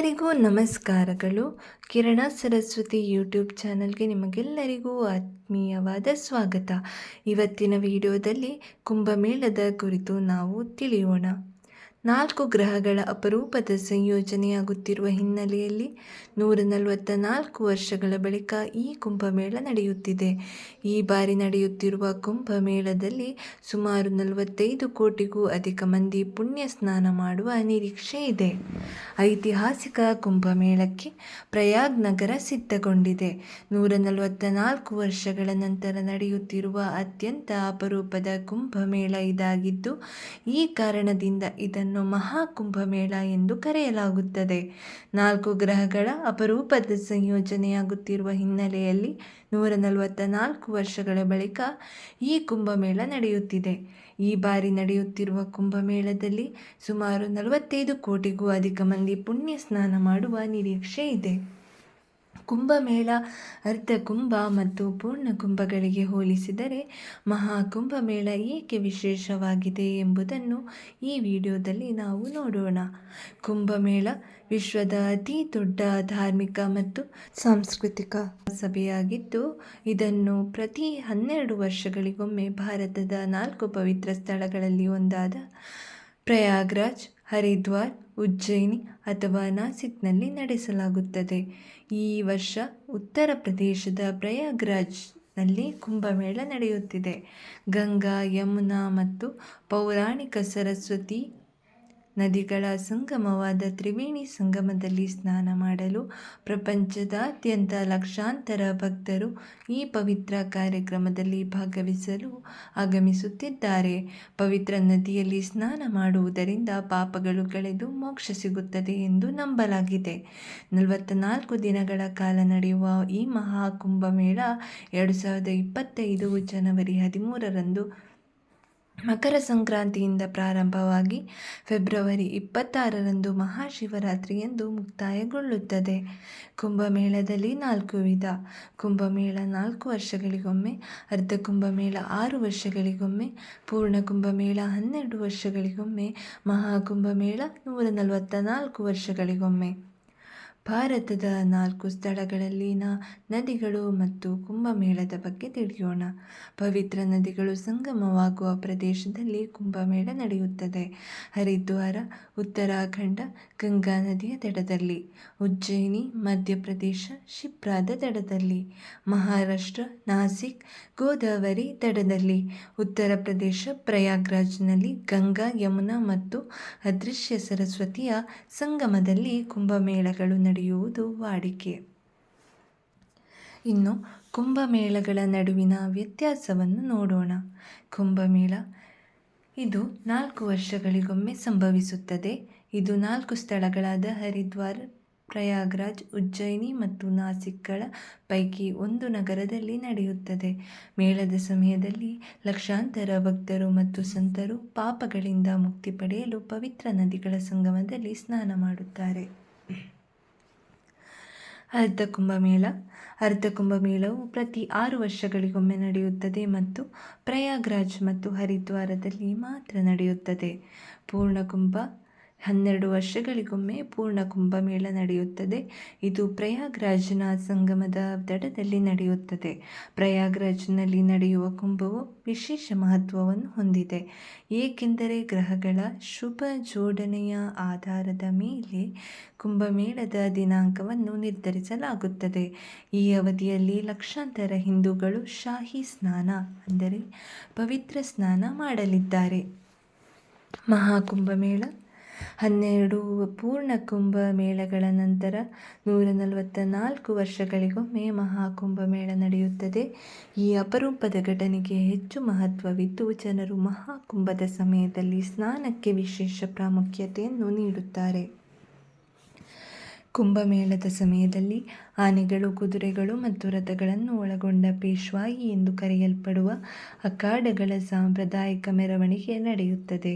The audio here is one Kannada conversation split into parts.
ಎಲ್ಲರಿಗೂ ನಮಸ್ಕಾರಗಳು. ಕಿರಣ ಸರಸ್ವತಿ ಯೂಟ್ಯೂಬ್ ಚಾನಲ್ಗೆ ನಿಮಗೆಲ್ಲರಿಗೂ ಆತ್ಮೀಯವಾದ ಸ್ವಾಗತ. ಇವತ್ತಿನ ವಿಡಿಯೋದಲ್ಲಿ ಕುಂಭಮೇಳದ ಕುರಿತು ನಾವು ತಿಳಿಯೋಣ. ನಾಲ್ಕು ಗ್ರಹಗಳ ಅಪರೂಪದ ಸಂಯೋಜನೆಯಾಗುತ್ತಿರುವ ಹಿನ್ನೆಲೆಯಲ್ಲಿ ನೂರ ನಲವತ್ತ ನಾಲ್ಕು ವರ್ಷಗಳ ಬಳಿಕ ಈ ಕುಂಭಮೇಳ ನಡೆಯುತ್ತಿದೆ. ಈ ಬಾರಿ ನಡೆಯುತ್ತಿರುವ ಕುಂಭಮೇಳದಲ್ಲಿ ಸುಮಾರು ನಲವತ್ತೈದು ಕೋಟಿಗೂ ಅಧಿಕ ಮಂದಿ ಪುಣ್ಯ ಸ್ನಾನ ಮಾಡುವ ನಿರೀಕ್ಷೆ ಇದೆ. ಐತಿಹಾಸಿಕ ಕುಂಭಮೇಳಕ್ಕೆ ಪ್ರಯಾಗ್ ನಗರ ಸಿದ್ಧಗೊಂಡಿದೆ. ನೂರ ನಲವತ್ತ ನಾಲ್ಕು ವರ್ಷಗಳ ನಂತರ ನಡೆಯುತ್ತಿರುವ ಅತ್ಯಂತ ಅಪರೂಪದ ಕುಂಭಮೇಳ ಇದಾಗಿದ್ದು, ಈ ಕಾರಣದಿಂದ ಇದನ್ನು ಮಹಾಕುಂಭಮೇಳ ಎಂದು ಕರೆಯಲಾಗುತ್ತದೆ. ನಾಲ್ಕು ಗ್ರಹಗಳ ಅಪರೂಪದ ಸಂಯೋಜನೆಯಾಗುತ್ತಿರುವ ಹಿನ್ನೆಲೆಯಲ್ಲಿ ನೂರ ನಲವತ್ತ ನಾಲ್ಕು ವರ್ಷಗಳ ಬಳಿಕ ಈ ಕುಂಭಮೇಳ ನಡೆಯುತ್ತಿದೆ. ಈ ಬಾರಿ ನಡೆಯುತ್ತಿರುವ ಕುಂಭಮೇಳದಲ್ಲಿ ಸುಮಾರು ನಲವತ್ತೈದು ಕೋಟಿಗೂ ಅಧಿಕ ಮಂದಿ ಪುಣ್ಯ ಸ್ನಾನ ಮಾಡುವ ನಿರೀಕ್ಷೆ ಇದೆ ಕುಂಭಮೇಳ ಅರ್ಧ ಕುಂಭ ಮತ್ತು ಪೂರ್ಣ ಕುಂಭಗಳಿಗೆ ಹೋಲಿಸಿದರೆ ಮಹಾಕುಂಭಮೇಳ ಏಕೆ ವಿಶೇಷವಾಗಿದೆ ಎಂಬುದನ್ನು ಈ ವಿಡಿಯೋದಲ್ಲಿ ನಾವು ನೋಡೋಣ. ಕುಂಭಮೇಳ ವಿಶ್ವದ ಅತಿ ದೊಡ್ಡ ಧಾರ್ಮಿಕ ಮತ್ತು ಸಾಂಸ್ಕೃತಿಕ ಸಭೆಯಾಗಿದ್ದು, ಇದನ್ನು ಪ್ರತಿ ಹನ್ನೆರಡು ವರ್ಷಗಳಿಗೊಮ್ಮೆ ಭಾರತದ ನಾಲ್ಕು ಪವಿತ್ರ ಸ್ಥಳಗಳಲ್ಲಿ ಒಂದಾದ ಪ್ರಯಾಗ್ರಾಜ್ ಹರಿದ್ವಾರ್, ಉಜ್ಜಯಿನಿ ಅಥವಾ ನಾಸಿಕ್ನಲ್ಲಿ ನಡೆಸಲಾಗುತ್ತದೆ. ಈ ವರ್ಷ ಉತ್ತರ ಪ್ರದೇಶದ ಪ್ರಯಾಗ್ರಾಜ್ನಲ್ಲಿ ಕುಂಭಮೇಳ ನಡೆಯುತ್ತಿದೆ. ಗಂಗಾ, ಯಮುನಾ ಮತ್ತು ಪೌರಾಣಿಕ ಸರಸ್ವತಿ ನದಿಗಳ ಸಂಗಮವಾದ ತ್ರಿವೇಣಿ ಸಂಗಮದಲ್ಲಿ ಸ್ನಾನ ಮಾಡಲು ಪ್ರಪಂಚದಾದ್ಯಂತ ಲಕ್ಷಾಂತರ ಭಕ್ತರು ಈ ಪವಿತ್ರ ಕಾರ್ಯಕ್ರಮದಲ್ಲಿ ಭಾಗವಹಿಸಲು ಆಗಮಿಸುತ್ತಿದ್ದಾರೆ. ಪವಿತ್ರ ನದಿಯಲ್ಲಿ ಸ್ನಾನ ಮಾಡುವುದರಿಂದ ಪಾಪಗಳು ಕಳೆದು ಮೋಕ್ಷ ಸಿಗುತ್ತದೆ ಎಂದು ನಂಬಲಾಗಿದೆ. ನಲವತ್ತ ನಾಲ್ಕು ದಿನಗಳ ಕಾಲ ನಡೆಯುವ ಈ ಮಹಾಕುಂಭಮೇಳ ಎರಡು ಸಾವಿರದ ಇಪ್ಪತ್ತೈದು ಜನವರಿ ಹದಿಮೂರರಂದು ಮಕರ ಸಂಕ್ರಾಂತಿಯಿಂದ ಪ್ರಾರಂಭವಾಗಿ ಫೆಬ್ರವರಿ ಇಪ್ಪತ್ತಾರರಂದು ಮಹಾಶಿವರಾತ್ರಿಯಂದು ಮುಕ್ತಾಯಗೊಳ್ಳುತ್ತದೆ. ಕುಂಭಮೇಳದಲ್ಲಿ ನಾಲ್ಕು ವಿಧ. ಕುಂಭಮೇಳ ನಾಲ್ಕು ವರ್ಷಗಳಿಗೊಮ್ಮೆ, ಅರ್ಧ ಕುಂಭಮೇಳ ಆರು ವರ್ಷಗಳಿಗೊಮ್ಮೆ, ಪೂರ್ಣ ಕುಂಭಮೇಳ ಹನ್ನೆರಡು ವರ್ಷಗಳಿಗೊಮ್ಮೆ ಮಹಾಕುಂಭಮೇಳ ನೂರ ನಲವತ್ತ ನಾಲ್ಕು ವರ್ಷಗಳಿಗೊಮ್ಮೆ. ಭಾರತದ ನಾಲ್ಕು ಸ್ಥಳಗಳಲ್ಲಿನ ನದಿಗಳು ಮತ್ತು ಕುಂಭಮೇಳದ ಬಗ್ಗೆ ತಿಳಿಯೋಣ. ಪವಿತ್ರ ನದಿಗಳು ಸಂಗಮವಾಗುವ ಪ್ರದೇಶದಲ್ಲಿ ಕುಂಭಮೇಳ ನಡೆಯುತ್ತದೆ. ಹರಿದ್ವಾರ, ಉತ್ತರಾಖಂಡ, ಗಂಗಾ ನದಿಯ ದಡದಲ್ಲಿ ಉಜ್ಜಯಿನಿ, ಮಧ್ಯಪ್ರದೇಶ, ಶಿಪ್ರಾದ ದಡದಲ್ಲಿ ಮಹಾರಾಷ್ಟ್ರ, ನಾಸಿಕ್, ಗೋದಾವರಿ ದಡದಲ್ಲಿ ಉತ್ತರ ಪ್ರದೇಶ, ಪ್ರಯಾಗ್ರಾಜ್ನಲ್ಲಿ ಗಂಗಾ, ಯಮುನಾ ಮತ್ತು ಅದೃಶ್ಯ ಸರಸ್ವತಿಯ ಸಂಗಮದಲ್ಲಿ ಕುಂಭಮೇಳಗಳು ನಡೆಯುವುದು ವಾಡಿಕೆ. ಇನ್ನು ಕುಂಭಮೇಳಗಳ ನಡುವಿನ ವ್ಯತ್ಯಾಸವನ್ನು ನೋಡೋಣ. ಕುಂಭಮೇಳ ಇದು ನಾಲ್ಕು ವರ್ಷಗಳಿಗೊಮ್ಮೆ ಸಂಭವಿಸುತ್ತದೆ. ಇದು ನಾಲ್ಕು ಸ್ಥಳಗಳಾದ ಹರಿದ್ವಾರ್, ಪ್ರಯಾಗ್ರಾಜ್, ಉಜ್ಜಯಿನಿ ಮತ್ತು ನಾಸಿಕ್ಗಳ ಪೈಕಿ ಒಂದು ನಗರದಲ್ಲಿ ನಡೆಯುತ್ತದೆ. ಮೇಳದ ಸಮಯದಲ್ಲಿ ಲಕ್ಷಾಂತರ ಭಕ್ತರು ಮತ್ತು ಸಂತರು ಪಾಪಗಳಿಂದ ಮುಕ್ತಿ ಪಡೆಯಲು ಪವಿತ್ರ ನದಿಗಳ ಸಂಗಮದಲ್ಲಿ ಸ್ನಾನ ಮಾಡುತ್ತಾರೆ. ಅರ್ಧ ಕುಂಭಮೇಳ. ಅರ್ಧ ಕುಂಭಮೇಳವು ಪ್ರತಿ ಆರು ವರ್ಷಗಳಿಗೊಮ್ಮೆ ನಡೆಯುತ್ತದೆ ಮತ್ತು ಪ್ರಯಾಗ್ರಾಜ್ ಮತ್ತು ಹರಿದ್ವಾರದಲ್ಲಿ ಮಾತ್ರ ನಡೆಯುತ್ತದೆ. ಪೂರ್ಣಕುಂಭ ಹನ್ನೆರಡು ವರ್ಷಗಳಿಗೊಮ್ಮೆ ಪೂರ್ಣ ಕುಂಭಮೇಳ ನಡೆಯುತ್ತದೆ. ಇದು ಪ್ರಯಾಗ್ರಾಜ್ನ ಸಂಗಮದ ದಡದಲ್ಲಿ ನಡೆಯುತ್ತದೆ. ಪ್ರಯಾಗ್ರಾಜ್ನಲ್ಲಿ ನಡೆಯುವ ಕುಂಭವು ವಿಶೇಷ ಮಹತ್ವವನ್ನು ಹೊಂದಿದೆ. ಏಕೆಂದರೆ ಗ್ರಹಗಳ ಶುಭ ಜೋಡಣೆಯ ಆಧಾರದ ಮೇಲೆ ಕುಂಭಮೇಳದ ದಿನಾಂಕವನ್ನು ನಿರ್ಧರಿಸಲಾಗುತ್ತದೆ. ಈ ಅವಧಿಯಲ್ಲಿ ಲಕ್ಷಾಂತರ ಹಿಂದೂಗಳು ಶಾಹಿ ಸ್ನಾನ, ಅಂದರೆ ಪವಿತ್ರ ಸ್ನಾನ ಮಾಡಲಿದ್ದಾರೆ. ಮಹಾಕುಂಭಮೇಳ ಹನ್ನೆರಡು ಪೂರ್ಣ ಕುಂಭ ಮೇಳಗಳ ನಂತರ ನೂರ ನಲವತ್ತ ನಾಲ್ಕು ವರ್ಷಗಳಿಗೊಮ್ಮೆ ಮಹಾಕುಂಭಮೇಳ ನಡೆಯುತ್ತದೆ. ಈ ಅಪರೂಪದ ಘಟನೆಗೆ ಹೆಚ್ಚು ಮಹತ್ವವಿದ್ದು, ಜನರು ಮಹಾಕುಂಭದ ಸಮಯದಲ್ಲಿ ಸ್ನಾನಕ್ಕೆ ವಿಶೇಷ ಪ್ರಾಮುಖ್ಯತೆಯನ್ನು ನೀಡುತ್ತಾರೆ. ಕುಂಭಮೇಳದ ಸಮಯದಲ್ಲಿ ಆನೆಗಳು, ಕುದುರೆಗಳು ಮತ್ತು ರಥಗಳನ್ನು ಒಳಗೊಂಡ ಪೇಶ್ವಾಯಿ ಎಂದು ಕರೆಯಲ್ಪಡುವ ಅಖಾಡಗಳ ಸಾಂಪ್ರದಾಯಿಕ ಮೆರವಣಿಗೆ ನಡೆಯುತ್ತದೆ.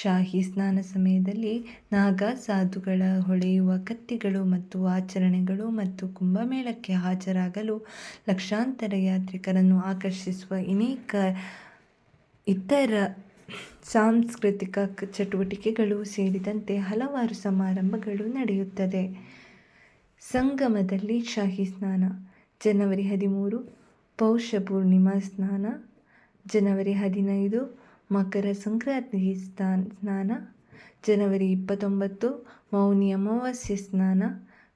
ಶಾಹಿ ಸ್ನಾನ ಸಮಯದಲ್ಲಿ ನಾಗಾ ಸಾಧುಗಳ ಹೊಳೆಯುವ ಕತ್ತಿಗಳು ಮತ್ತು ಆಚರಣೆಗಳು ಮತ್ತು ಕುಂಭಮೇಳಕ್ಕೆ ಹಾಜರಾಗಲು ಲಕ್ಷಾಂತರ ಯಾತ್ರಿಕರನ್ನು ಆಕರ್ಷಿಸುವ ಅನೇಕ ಇತರ ಸಾಂಸ್ಕೃತಿಕ ಚಟುವಟಿಕೆಗಳು ಸೇರಿದಂತೆ ಹಲವಾರು ಸಮಾರಂಭಗಳು ನಡೆಯುತ್ತದೆ. ಸಂಗಮದಲ್ಲಿ ಶಾಹಿ ಸ್ನಾನ, ಜನವರಿ ಹದಿಮೂರು ಪೌಷ ಪೂರ್ಣಿಮಾ ಸ್ನಾನ, ಜನವರಿ ಹದಿನೈದು ಮಕರ ಸಂಕ್ರಾಂತಿ ಸ್ನಾನ ಸ್ನಾನ, ಜನವರಿ ಇಪ್ಪತ್ತೊಂಬತ್ತು ಮೌನಿ ಅಮಾವಾಸ್ಯೆ ಸ್ನಾನ,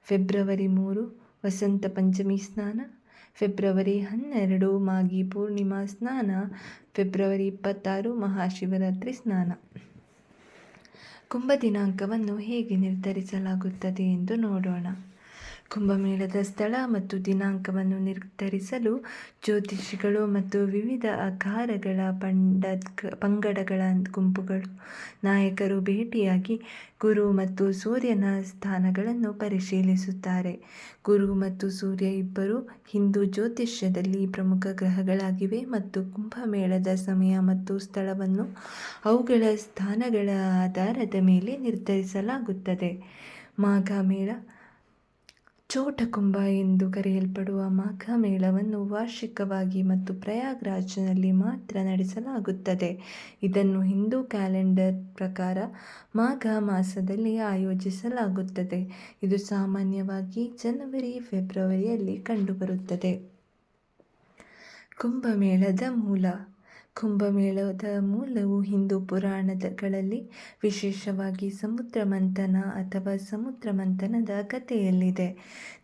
ಫೆಬ್ರವರಿ ಮೂರು ವಸಂತ ಪಂಚಮಿ ಸ್ನಾನ ಫೆಬ್ರವರಿ ಹನ್ನೆರಡು ಮಾಗಿ ಪೂರ್ಣಿಮಾ ಸ್ನಾನ, ಫೆಬ್ರವರಿ ಇಪ್ಪತ್ತಾರು ಮಹಾಶಿವರಾತ್ರಿ ಸ್ನಾನ. ಕುಂಭ ದಿನಾಂಕವನ್ನು ಹೇಗೆ ನಿರ್ಧರಿಸಲಾಗುತ್ತದೆ ಎಂದು ನೋಡೋಣ. ಕುಂಭಮೇಳದ ಸ್ಥಳ ಮತ್ತು ದಿನಾಂಕವನ್ನು ನಿರ್ಧರಿಸಲು ಜ್ಯೋತಿಷಿಗಳು ಮತ್ತು ವಿವಿಧ ಆಕಾರಗಳ ಪಂಡ ಪಂಗಡಗಳ ಗುಂಪುಗಳು, ನಾಯಕರು ಭೇಟಿಯಾಗಿ ಗುರು ಮತ್ತು ಸೂರ್ಯನ ಸ್ಥಾನಗಳನ್ನು ಪರಿಶೀಲಿಸುತ್ತಾರೆ. ಗುರು ಮತ್ತು ಸೂರ್ಯ ಇಬ್ಬರು ಹಿಂದೂ ಜ್ಯೋತಿಷ್ಯದಲ್ಲಿ ಪ್ರಮುಖ ಗ್ರಹಗಳಾಗಿವೆ ಮತ್ತು ಕುಂಭಮೇಳದ ಸಮಯ ಮತ್ತು ಸ್ಥಳವನ್ನು ಅವುಗಳ ಸ್ಥಾನಗಳ ಆಧಾರದ ಮೇಲೆ ನಿರ್ಧರಿಸಲಾಗುತ್ತದೆ. ಮಾಘ ಮೇಳ ಚೋಟಕುಂಭ ಎಂದು ಕರೆಯಲ್ಪಡುವ ಮಾಘ ಮೇಳವನ್ನು ವಾರ್ಷಿಕವಾಗಿ ಮತ್ತು ಪ್ರಯಾಗ್ರಾಜ್ನಲ್ಲಿ ಮಾತ್ರ ನಡೆಸಲಾಗುತ್ತದೆ. ಇದನ್ನು ಹಿಂದೂ ಕ್ಯಾಲೆಂಡರ್ ಪ್ರಕಾರ ಮಾಘ ಮಾಸದಲ್ಲಿ ಆಯೋಜಿಸಲಾಗುತ್ತದೆ. ಇದು ಸಾಮಾನ್ಯವಾಗಿ ಜನವರಿ, ಫೆಬ್ರವರಿಯಲ್ಲಿ ಕಂಡುಬರುತ್ತದೆ. ಕುಂಭಮೇಳದ ಮೂಲ ಕುಂಭಮೇಳದ ಮೂಲವು ಹಿಂದೂ ಪುರಾಣಗಳಲ್ಲಿ ವಿಶೇಷವಾಗಿ ಸಮುದ್ರ ಮಂಥನ ಅಥವಾ ಸಮುದ್ರ ಮಂಥನದ ಕಥೆಯಲ್ಲಿದೆ.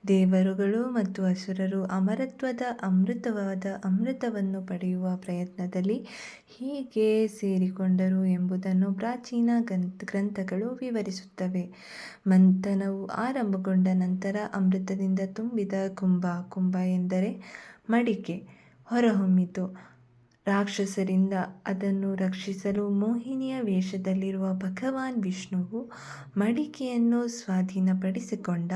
ದೇವರುಗಳು ಮತ್ತು ಅಸುರರು ಅಮರತ್ವದ ಅಮೃತವಾದ ಅಮೃತವನ್ನು ಪಡೆಯುವ ಪ್ರಯತ್ನದಲ್ಲಿ ಹೀಗೆ ಸೇರಿಕೊಂಡರು ಎಂಬುದನ್ನು ಪ್ರಾಚೀನ ಗ್ರಂಥ ಗ್ರಂಥಗಳು ವಿವರಿಸುತ್ತವೆ. ಮಂಥನವು ಆರಂಭಗೊಂಡ ನಂತರ ಅಮೃತದಿಂದ ತುಂಬಿದ ಕುಂಭ ಕುಂಭ ಎಂದರೆ ಮಡಿಕೆ, ಹೊರಹೊಮ್ಮಿತು. ರಾಕ್ಷಸರಿಂದ ಅದನ್ನು ರಕ್ಷಿಸಲು ಮೋಹಿನಿಯ ವೇಷದಲ್ಲಿರುವ ಭಗವಾನ್ ವಿಷ್ಣುವು ಮಡಿಕೆಯನ್ನು ಸ್ವಾಧೀನಪಡಿಸಿಕೊಂಡ,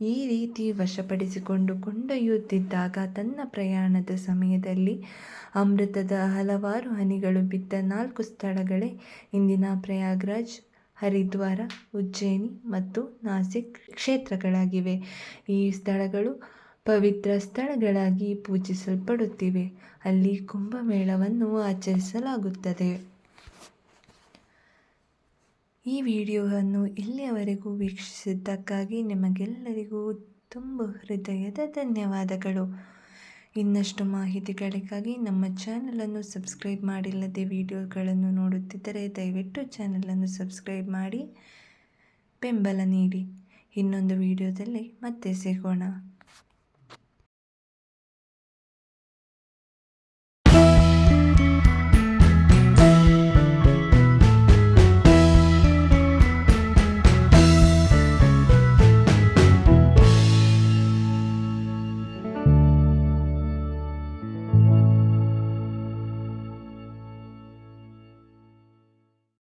ಈ ರೀತಿ ವಶಪಡಿಸಿಕೊಂಡು ಕೊಂಡೊಯ್ಯುತ್ತಿದ್ದಾಗ ತನ್ನ ಪ್ರಯಾಣದ ಸಮಯದಲ್ಲಿ ಅಮೃತದ ಹಲವಾರು ಹನಿಗಳು ಬಿದ್ದ ನಾಲ್ಕು ಸ್ಥಳಗಳೇ ಇಂದಿನ ಪ್ರಯಾಗ್ರಾಜ್, ಹರಿದ್ವಾರ, ಉಜ್ಜಯಿನಿ ಮತ್ತು ನಾಸಿಕ್ ಕ್ಷೇತ್ರಗಳಾಗಿವೆ. ಈ ಸ್ಥಳಗಳು ಪವಿತ್ರ ಸ್ಥಳಗಳಾಗಿ ಪೂಜಿಸಲ್ಪಡುತ್ತಿವೆ. ಅಲ್ಲಿ ಕುಂಭಮೇಳವನ್ನು ಆಚರಿಸಲಾಗುತ್ತದೆ. ಈ ವಿಡಿಯೋವನ್ನು ಇಲ್ಲಿಯವರೆಗೂ ವೀಕ್ಷಿಸಿದ್ದಕ್ಕಾಗಿ ನಿಮಗೆಲ್ಲರಿಗೂ ತುಂಬ ಹೃದಯದ ಧನ್ಯವಾದಗಳು. ಇನ್ನಷ್ಟು ಮಾಹಿತಿಗಳಿಗಾಗಿ ನಮ್ಮ ಚಾನಲನ್ನು ಸಬ್ಸ್ಕ್ರೈಬ್ ಮಾಡಿಲ್ಲದೆ ವಿಡಿಯೋಗಳನ್ನು ನೋಡುತ್ತಿದ್ದರೆ ದಯವಿಟ್ಟು ಚಾನಲನ್ನು ಸಬ್ಸ್ಕ್ರೈಬ್ ಮಾಡಿ ಬೆಂಬಲ ನೀಡಿ. ಇನ್ನೊಂದು ವಿಡಿಯೋದಲ್ಲಿ ಮತ್ತೆ ಸಿಗೋಣ.